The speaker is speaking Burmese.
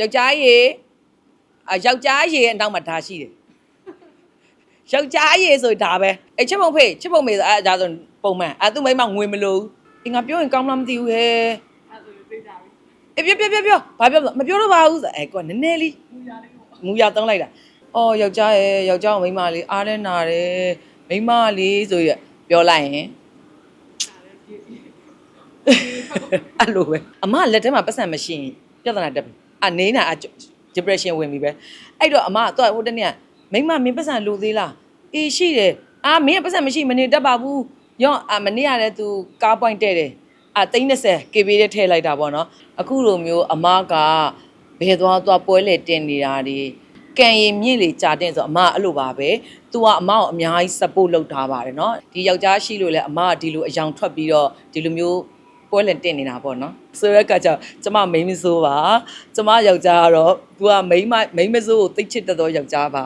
ယောက်ျားရေအယောက်ျားရေအနောက်မှာဒါရှိတယ်ယောက်ျားရေဆိုဒါပဲအဲ့ချစ်ပုံဖေးချစ်ပုံမေးဆိုအဲ့ဒါဆိုပုံမှန်အဲ့သူမိမငွေမလို့အင်္ဂါပြောရင်ကောင်းလားမသိဘူးဟဲ့အဲ့ဒါဆိုသိကြပြီအေးပြောပြောပြောပြောဘာပြောမပြောတော့ပါဘူးဆိုအဲ့ကွာနည်းနည်းလေးမူရလေးပေါ့မူရသုံးလိုက်တာအော်ယောက်ျားရဲ့ယောက်ျားကိုမိန်းမလေးအားလဲနာတယ်မိန်းမလေးဆိုရပြောလိုက်ရင်ဒါလည်းပြည့်ပြည့်အဲ့လိုပဲအမလက်ထဲမှာပတ်စံမရှိရင်ပြဿနာတက်ပြီ အနေနာ depression ဝင်ပြီပဲအဲ့တော့အမကတော့ဟိုတနေ့မိမမင်းပတ်စံလိုသေးလားအေးရှိတယ်အာမင်းပတ်စံမရှိမနေတတ်ပါဘူးရော့အာမနေ့ကလည်း तू ကား point တဲ့တယ်အာ30 KB တဲ့ထည့်လိုက်တာပေါ့နော်အခုလိုမျိုးအမကဘယ်သွားသွားပွဲလေတင်နေတာဒီကံရင်မြင့်လေကြာတင်ဆိုအမအဲ့လိုပါပဲ။ तू ကအမကိုအများကြီး support လုပ်ထားပါတယ်နော်။ဒီယောက်ျားရှိလို့လည်းအမကဒီလိုအယောင်ထွက်ပြီးတော့ဒီလိုမျိုး ပွဲလင်တင်နေတာပေါ့နော်ဆိုရက်ကြကြောင့်ကျမမိန်းမစိုးပါကျမယောက်ျားကတော့ तू ကမိန်းမမိန်းမစိုးကိုသိချစ်တတ်သောယောက်ျားပါ